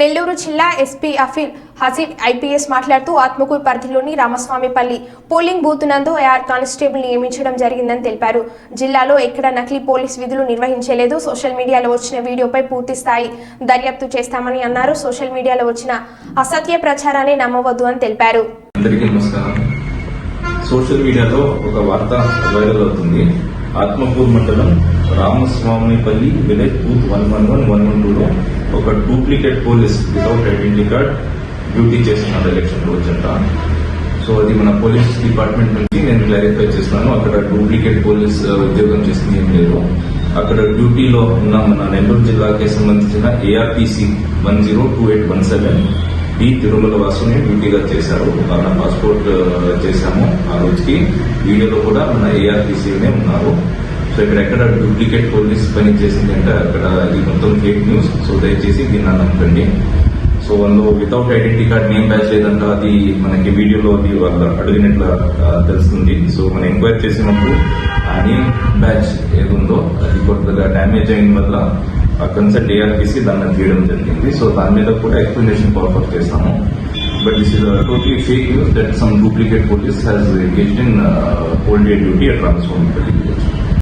నెల్లూరు జిల్లా SP అఫీల్ Haseeb IPS మాట్లాడుతూ ఆత్మకూరు పరిధిలోని రామస్వామిపల్లి పోలింగ్ బూత్ నందు ఏఆర్ కానిస్టేబుల్ నియమించడం జరిగిందని తెలిపారు. జిల్లాలో ఎక్కడ నకిలీ పోలీస్ విధులు నిర్వహించలేదు. సోషల్ మీడియాలో వచ్చిన వీడియోపై పూర్తి స్థాయి దర్యాప్తు చేస్తామని అన్నారు. సోషల్ మీడియాలో వచ్చిన అసత్య ప్రచారాన్ని నమ్మవద్దు అని తెలిపారు. సోషల్ మీడియాలో ఒక వార్త వైరల్ అవుతుంది. ఆత్మకూరు మండలం Ramaswamipalli village booth one one one one one టూలో ఒక duplicate police without identity card duty చేస్తున్నాడు ఎలక్షన్ రోజంట సో అది మన పోలీస్ డిపార్ట్మెంట్ నుంచి నేను క్లారిఫై చేస్తున్నాను. అక్కడ డూప్లికేట్ పోలీస్ uh, ఉద్యోగం చేసింది ఏం లేదు. అక్కడ డ్యూటీలో ఉన్న మన నెల్లూరు జిల్లాకి సంబంధించిన ARTC one zero two eight one seven ఈ తిరుమల వాసుని డ్యూటీగా చేశారు. వాళ్ళ పాస్పోర్ట్ uh, చేశాము ఆ రోజుకి. వీడియోలో కూడా మన ఏఆర్టీసీనే ఉన్నారు. సో ఇక్కడ ఎక్కడ డూప్లికేట్ పోలీస్ పని చేసింది అంటే అక్కడ ఇది మొత్తం ఫేక్ న్యూస్ సో దయచేసి దీన్ని నమ్మకండి సో వాళ్ళు without identity card name badge లేదంట అది మనకి వీడియోలో అది వాళ్ళు అడిగినట్లు తెలుస్తుంది. సో మనం ఎంక్వైరీ చేసినప్పుడు ఆ నేమ్ బ్యాచ్ ఏదుందో అది కొత్తగా డ్యామేజ్ అయిన వల్ల ఆ కన్సల్ట్ ఏఆర్పిసి దాన్ని తీయడం జరిగింది. సో దాని మీద కూడా ఎక్స్ప్లెనేషన్ పర్ఫర్ చేస్తాము. But this is totally fake news that some duplicate police has engaged in old duty at transform